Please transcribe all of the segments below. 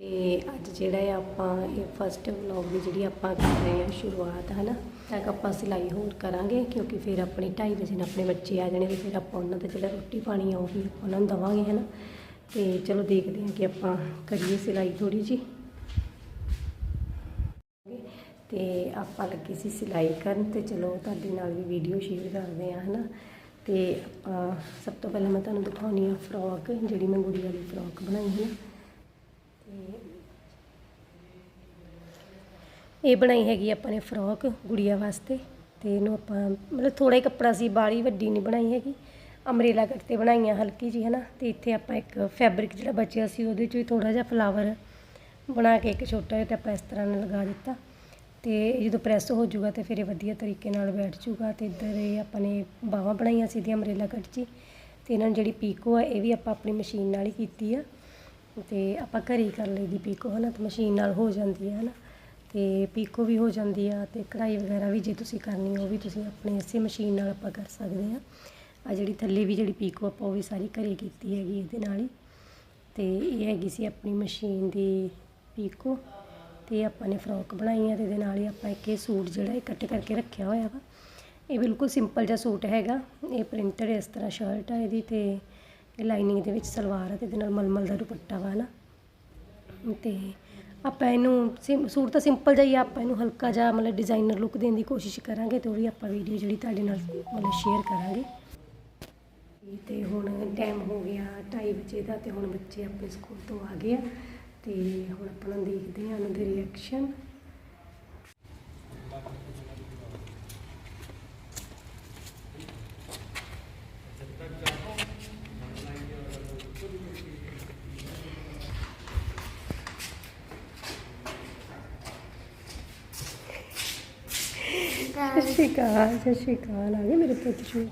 ਤੇ ਅੱਜ ਜਿਹੜਾ ਹੈ ਆਪਾਂ ਇਹ ਫਸਟ ਵਲੌਗ ਦੀ ਜਿਹੜੀ ਆਪਾਂ ਕਰ ਰਹੇ ਹਾਂ ਸ਼ੁਰੂਆਤ ਹੈ ਨਾ ਤੱਕ ਆਪਾਂ ਸਿਲਾਈ ਹੋਰ ਕਰਾਂਗੇ, ਕਿਉਂਕਿ ਫਿਰ ਆਪਣੇ 2:30 ਵਜੇ ਨਾਲ ਆਪਣੇ ਬੱਚੇ ਆ ਜਾਣੇ ਤੇ ਫਿਰ ਆਪਾਂ ਉਹਨਾਂ ਦਾ ਜਿਹੜਾ ਰੋਟੀ ਪਾਣੀ ਆ ਉਹ ਵੀ ਆਪਾਂ ਉਹਨਾਂ ਨੂੰ ਦਵਾਂਗੇ ਹੈ ਨਾ ਤੇ ਚਲੋ ਦੇਖਦੇ ਹਾਂ ਕਿ ਆਪਾਂ ਕਰੀਏ ਸਿਲਾਈ ਥੋੜੀ ਜੀ ਤੇ ਆਪਾਂ ਲੱਗੇ ਸੀ ਸਿਲਾਈ ਕਰਨ ਤੇ ਚਲੋ ਤੁਹਾਡੇ ਨਾਲ ਵੀ ਵੀਡੀਓ ਸ਼ੇਅਰ ਕਰਦੇ ਹਾਂ ਹੈ ਨਾ ਤੇ ਆਪਾਂ ਸਭ ਤੋਂ ਪਹਿਲਾਂ ਮੈਂ ਤੁਹਾਨੂੰ ਦਿਖਾਉਣੀ ਆ ਫਰੋਕ ਜਿਹੜੀ ਮੈਂ ਗੁੜੀ ਵਾਲੀ ਫਰੋਕ ਬਣਾਈ ਹੈ। ਇਹ ਬਣਾਈ ਹੈਗੀ ਆਪਾਂ ਨੇ ਫਰੋਕ ਗੁੜੀਆ ਵਾਸਤੇ ਤੇ ਇਹਨੂੰ ਆਪਾਂ ਮਤਲਬ ਥੋੜਾ ਹੀ ਕੱਪੜਾ ਸੀ ਬਾਲੀ ਵੱਡੀ ਨਹੀਂ ਬਣਾਈ ਹੈਗੀ। ਅਮਰੇਲਾ ਕੱਟ ਤੇ ਬਣਾਈਆਂ ਹਲਕੀ ਜੀ ਹਨਾ। ਤੇ ਇੱਥੇ ਆਪਾਂ ਇੱਕ ਫੈਬਰਿਕ ਜਿਹੜਾ ਬਚਿਆ ਸੀ, ਉਹਦੇ 'ਚ ਵੀ ਥੋੜਾ ਜਿਹਾ ਫਲਾਵਰ ਬਣਾ ਕੇ ਇੱਕ ਛੋਟਾ ਜਿਹਾ ਤੇ ਆਪਾਂ ਇਸ ਤਰ੍ਹਾਂ ਨਾਲ ਲਗਾ ਦਿੱਤਾ। ਤੇ ਇਹ ਜਦੋਂ ਪ੍ਰੈਸ ਹੋ ਜਾਊਗਾ ਤੇ ਫਿਰ ਇਹ ਵਧੀਆ ਤਰੀਕੇ ਨਾਲ ਬੈਠ ਜਾਊਗਾ ਤੇ ਇੱਧਰ ਇਹ ਆਪਾਂ ਨੇ ਬਾਹਾਂ ਬਣਾਈਆਂ ਸੀ ਦੀਆਂ ਅਮਰੇਲਾ ਕੱਟ 'ਚ ਹੀ। ਤੇ ਇਹਨਾਂ ਨੂੰ ਜਿਹੜੀ ਪੀਕੋ ਆ, ਇਹ ਵੀ ਆਪਾਂ ਆਪਣੀ ਮਸ਼ੀਨ ਨਾਲ ਹੀ ਕੀਤੀ ਆ। ਅਤੇ ਆਪਾਂ ਘਰੇ ਹੀ ਕਰ ਲਈ ਦੀ ਪੀਕੋ ਨਾ ਤਾਂ ਮਸ਼ੀਨ ਨਾਲ ਹੋ ਜਾਂਦੀ ਹੈ ਨਾ ਅਤੇ ਪੀਕੋ ਵੀ ਹੋ ਜਾਂਦੀ ਆ ਅਤੇ ਕਢਾਈ ਵਗੈਰਾ ਵੀ ਜੇ ਤੁਸੀਂ ਕਰਨੀ ਉਹ ਵੀ ਤੁਸੀਂ ਆਪਣੇ ਇਸੇ ਮਸ਼ੀਨ ਨਾਲ ਆਪਾਂ ਕਰ ਸਕਦੇ ਹਾਂ ਆ ਜਿਹੜੀ ਥੱਲੇ ਵੀ ਜਿਹੜੀ ਪੀਕੋ ਆਪਾਂ ਉਹ ਵੀ ਸਾਰੀ ਘਰੇ ਕੀਤੀ ਹੈਗੀ ਇਹਦੇ ਨਾਲ ਹੀ। ਅਤੇ ਇਹ ਹੈਗੀ ਸੀ ਆਪਣੀ ਮਸ਼ੀਨ ਦੀ ਪੀਕੋ ਤੇ ਆਪਾਂ ਨੇ ਫਰੋਕ ਬਣਾਈ ਆ ਤੇ ਇਹਦੇ ਨਾਲ ਹੀ ਆਪਾਂ ਇੱਕ ਇਹ ਸੂਟ ਜਿਹੜਾ ਇਹ ਕੱਟ ਕਰਕੇ ਰੱਖਿਆ ਹੋਇਆ ਵਾ। ਇਹ ਬਿਲਕੁਲ ਸਿੰਪਲ ਜਿਹਾ ਸੂਟ ਹੈਗਾ, ਇਹ ਪ੍ਰਿੰਟਡ ਇਸ ਤਰ੍ਹਾਂ ਸ਼ਰਟ ਆ ਇਹਦੀ ਤੇ ਇਹ ਲਾਈਨਿੰਗ ਦੇ ਵਿੱਚ ਸਲਵਾਰ ਆ ਤੇ ਇਹਦੇ ਨਾਲ ਮਲਮਲ ਦਾ ਦੁਪੱਟਾ ਵਾ ਨਾ। ਤੇ ਆਪਾਂ ਇਹਨੂੰ ਸਿੰ- ਸੂਟ ਤਾਂ ਸਿੰਪਲ ਜਿਹਾ ਹੀ ਆ, ਆਪਾਂ ਇਹਨੂੰ ਹਲਕਾ ਜਿਹਾ ਮਤਲਬ ਡਿਜ਼ਾਈਨਰ ਲੁੱਕ ਦੇਣ ਦੀ ਕੋਸ਼ਿਸ਼ ਕਰਾਂਗੇ ਤੇ ਉਹ ਵੀ ਆਪਾਂ ਵੀਡੀਓ ਜਿਹੜੀ ਤੁਹਾਡੇ ਨਾਲ ਮਤਲਬ ਸ਼ੇਅਰ ਕਰਾਂਗੇ। ਤੇ ਹੁਣ ਟਾਈਮ ਹੋ ਗਿਆ 2:30 ਵਜੇ ਦਾ ਤੇ ਹੁਣ ਬੱਚੇ ਆਪਣੇ ਸਕੂਲ ਤੋਂ ਆ ਗਏ ਆ ਤੇ ਹੁਣ ਆਪਾਂ ਦੇਖਦੇ ਹਾਂ ਉਹਨਾਂ ਦੇ ਰਿਐਕਸ਼ਨ ਸਤਿ ਸ਼੍ਰੀ ਅਕਾਲ ਸਤਿ ਸ਼੍ਰੀ ਅਕਾਲ ਆ ਗਏ ਮੇਰੇ ਪੁੱਤ ਜੀ।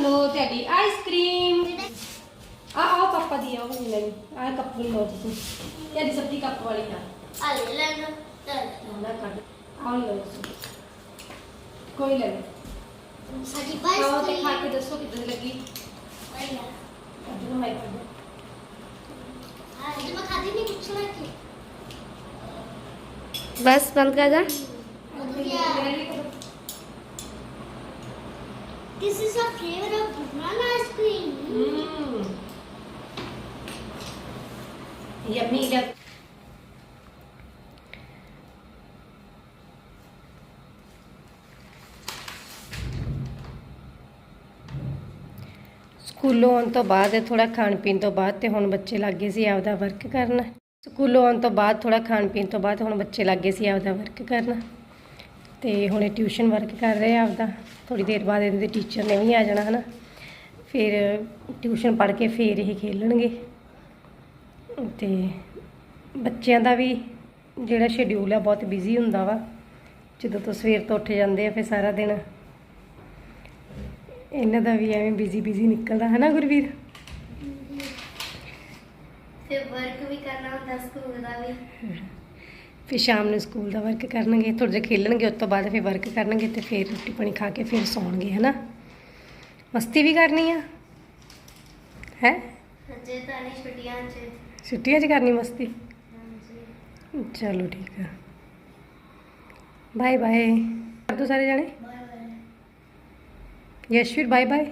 લો ટેડી આઈસ્ક્રીમ આ આવો પપ્પા દી આવો નહીં લઈ આ કપ ની લો દીધું ટેડી સબજી કપ વાળી ના આ લે લે લો ના કાઢ આવો લો કોઈ લે સાડી બાઈસ આવો તો ખા કે દસો કિધર લગી આયા અધુનો માઈ કાઢ હા જે મે ખાધી નહીં પૂછ ના કે બસ બંધ કર દા This is a flavor of banana ice cream. ਹੂੰ ਯਮੀ ਦਾ ਸਕੂਲੋਂ ਆਉਣ ਤੋਂ ਬਾਅਦ ਥੋੜਾ ਖਾਣ ਪੀਣ ਤੋਂ ਬਾਅਦ ਤੇ ਹੁਣ ਬੱਚੇ ਲੱਗੇ ਸੀ ਆਪਦਾ ਵਰਕ ਕਰਨ। ਸਕੂਲੋਂ ਆਉਣ ਤੋਂ ਬਾਅਦ ਥੋੜਾ ਖਾਣ ਪੀਣ ਤੋਂ ਬਾਅਦ ਹੁਣ ਬੱਚੇ ਲੱਗੇ ਸੀ ਆਪਦਾ ਵਰਕ ਕਰਨ। ਤੇ ਇਹ ਟਿਊਸ਼ਨ ਵਰਕ ਕਰ ਰਹੇ ਆ ਆਪਦਾ। ਥੋੜੀ ਦੇਰ ਬਾਅਦ ਇਹਦੇ ਟੀਚਰ ਨੇ ਵੀ ਆ ਜਾਣਾ, ਹਨਾ। ਫਿਰ ਟਿਊਸ਼ਨ ਪੜ੍ਹ ਕੇ ਫਿਰ ਇਹ ਖੇਲਣਗੇ। ਤੇ ਬੱਚਿਆਂ ਦਾ ਵੀ ਜਿਹੜਾ ਸ਼ਡਿਊਲ ਆ, ਬਹੁਤ ਬਿਜ਼ੀ ਹੁੰਦਾ ਵਾ। ਜਦੋਂ ਤੋਂ ਸਵੇਰ ਤੋਂ ਉੱਠ ਜਾਂਦੇ ਆ, ਫਿਰ ਸਾਰਾ ਦਿਨ। ਇਹਨਾਂ ਦਾ ਵੀ ਐਵੇਂ ਬਿਜ਼ੀ ਬਿਜ਼ੀ ਨਿਕਲਦਾ ਹੈ ਨਾ ਗੁਰਵੀਰ? ਤੇ ਵਰਕ ਵੀ ਕਰਨਾ ਹੁੰਦਾ ਸਕੂਲ ਦਾ ਵੀ। ਫਿਰ ਸ਼ਾਮ ਨੂੰ ਸਕੂਲ ਦਾ ਵਰਕ ਕਰਨਗੇ ਥੋੜਾ ਜਿਹਾ ਖੇਲਣਗੇ ਉਸ ਤੋਂ ਬਾਅਦ ਫਿਰ ਵਰਕ ਕਰਨਗੇ ਤੇ ਫਿਰ ਰੋਟੀ ਪਾਣੀ ਖਾ ਕੇ ਫਿਰ ਸੌਣਗੇ ਹਨਾ? ਮਸਤੀ ਵੀ ਕਰਨੀ ਆ? ਹੈ? ਅਜੇ ਤਾਂ ਨਹੀਂ ਛੁੱਟੀਆਂ 'ਚ। ਛੁੱਟੀਆਂ 'ਚ ਕਰਨੀ ਮਸਤੀ? ਚਲੋ ਠੀਕ ਆ। ਬਾਏ ਬਾਏ ਤੋ ਸਾਰੇ ਜਾਣੇ? ਯਸ਼ਵੀਰ ਬਾਏ ਬਾਏ